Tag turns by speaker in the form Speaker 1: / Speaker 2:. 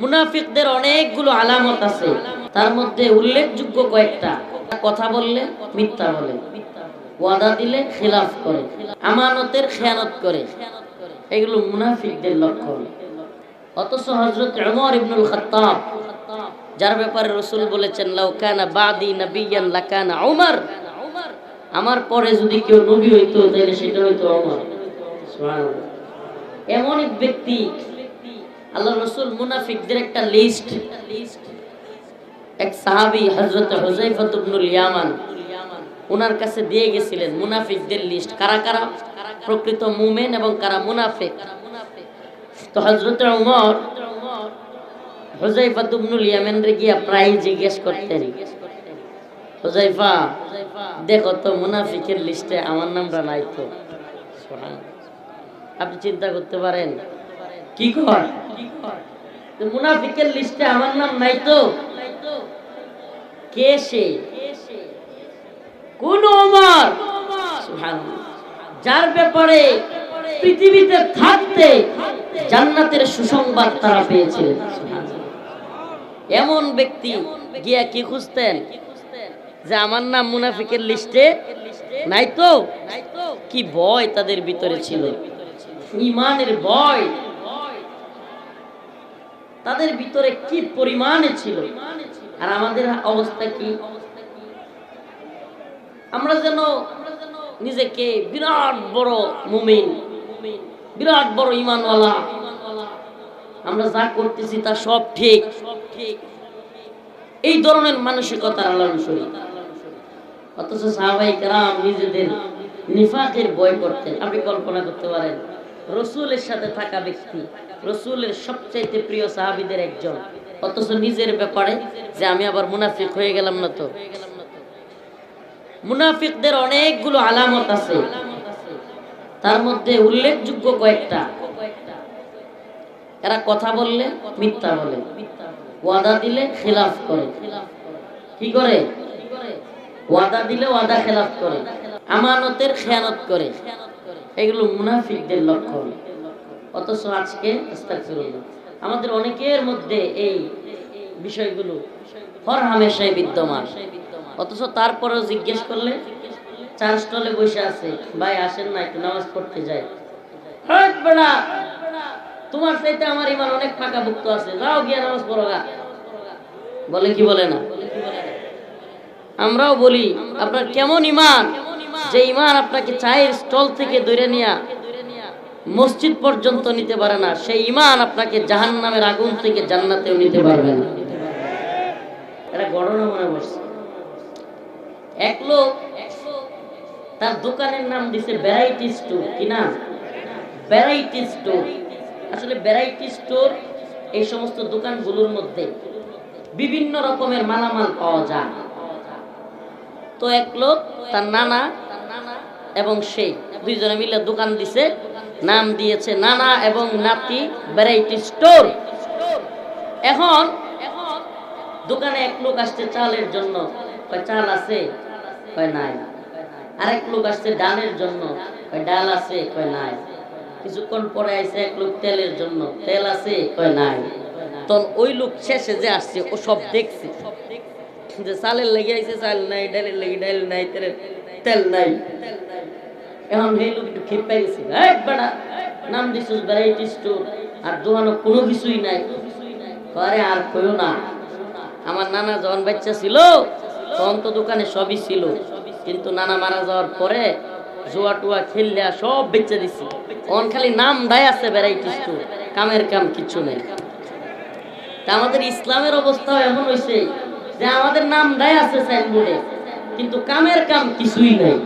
Speaker 1: মুনাফিকদের অনেকগুলো আলামত আছে। তার মধ্যে উল্লেখযোগ্য কয়েকটা। কথা বললে, মিথ্যা বলে। ওয়াদা দিলে খিলাফ করে। আমানতের খেয়ানত করে। এগুলো মুনাফিকদের লক্ষণ। অথচ হজরত উমর ইবনুল খাত্তাব, যার ব্যাপারে রসুল বলেছেন লাউকানা বাদি নবিয়ান লাকানা উমর। আমার পরে যদি কেউ নবী হইতো, তাহলে সেটা হইতো অমর এমন এক ব্যক্তি আল্লাহ রসুল মুনাফিকদের একটা লিস্ট এক সাহাবি হজরত হুজাইফাত ইবনুল ইয়ামান ওনার কাছে দিয়ে গেছিলেন মুনাফিকদের লিস্ট কারা কারা? প্রকৃত মুমেন এবং কারা মুনাফিক? তো হজরত উমর হুজাইফাত ইবনুল ইয়ামান রে গিয়া প্রায় জিজ্ঞেস করতেন হুজাইফা দেখো তো মুনাফিকের লিস্টে আমার নামটা নাই তো? আপনি চিন্তা করতে পারেন কি কর? মুনাফিকের লিস্টে আমার নাম নাই তো? যার ব্যাপারে পৃথিবীতে থাকতে জান্নাতের সুসংবাদ তারা সুবহানাল্লাহ। এমন ব্যক্তি গিয়া কি খুঁজতেন যে আমার নাম মুনাফিকের লিস্টে নাই তো? কি ভয় তাদের ভিতরে ছিল। ইমানের ভয়। তাদের ভিতরে কি পরিমাণে ছিল? আর আমাদের অবস্থা কি? আমরা যেন নিজেকে বিরাট বড় মুমিন, বিরাট বড় ইমানওয়ালা আমরা যা করতেছি তা সব ঠিক। এই ধরনের মানসিকতার আল্লাহ শরীর অথচ সাহাবাই কারাম নিজেদের নিফাকের ভয় করতেন। আপনি কল্পনা করতে পারেন রসুলের সাথে থাকা ব্যক্তি, রসুলের সবচাইতে প্রিয় সাহাবিদের একজন। অথচ নিজের ব্যাপারে যে আমি আবার মুনাফিক হয়ে গেলাম না তো। মুনাফিকদের অনেকগুলো আলামত আছে। তার মধ্যে উল্লেখযোগ্য কয়েকটা। এরা কথা বললে মিথ্যা বলে। ওয়াদা দিলে খেলাফ করে। কি করে? ওয়াদা দিলে ওয়াদা খেলাফ করে। আমানতের খেয়ানত করে। এগুলো মুনাফিকদের লক্ষণ। অথচ আজকে আমাদের অনেকের মধ্যে এই বিষয়গুলো হর হামেশাই বিদ্যমান। অথচ তারপরেও জিজ্ঞেস করলে, চার স্টলে বসে আছে, ভাই আসেন না, একটু নামাজ পড়তে যাই তোমার চাইতে আমার ইমান অনেক ফাঁকা ভুক্ত আছে, যাও গিয়ে নামাজ পড়ো বলে কি বলে না? আমরাও বলি, আপনার কেমন ইমান যে ইমান আপনাকে চায়ের স্টল থেকে ধরে নিয়া মসজিদ পর্যন্ত নিতে পারে না, সেই ইমান আপনাকে জাহান নামের আগুন থেকে জান্নাতেও নিতে পারবে না। এক লোক তার দোকানের নাম দিছে ভ্যারাইটি স্টোর কি ভ্যারাইটি স্টোর আসলে ভ্যারাইটি স্টোর এই সমস্ত দোকানগুলোর মধ্যে বিভিন্ন রকমের মালামাল পাওয়া যায়। তো এক লোক তার নানা এবং সেই দুইজনে মিলে দোকান দিছে, নাম দিয়েছে নানা এবং নাতি ভ্যারাইটি স্টোর এখন দোকানে এক লোক আসছে চালের জন্য চাল আছে নাই। আরেক লোক আসছে ডালের জন্য ডাল আছে নাই। কিছুক্ষণ পরে আইছে এক লোক তেলের জন্য, তেল আছে নাই। তখন ওই লোক শেষে যে আসছে, ও সব দেখছে। যে চালের লেগে আইছে, চাল নাই, ডালের লেগে ডাল নাই, তেলের তেল নাই। এখন সেই লোক একটু খেপ পাই গেছে নাম দিছিস ভ্যারাইটি স্টোর আর দোকানে কোনো কিছুই নাই। করে আর কইও না। আমার নানা যখন বাচ্চা ছিল, তখন তো দোকানে সবই ছিল। কিন্তু নানা মারা যাওয়ার পরে জুয়া টুয়া খেললে সব বেচে দিছি। অন খালি নাম দায় আছে ভ্যারাইটি স্টোর কামের কাম কিছু নেই। তা আমাদের ইসলামের অবস্থা এমন হয়েছে যে আমাদের নাম দায় আছে সাইনবোর্ডে কিন্তু কামের কাম কিছুই নাই।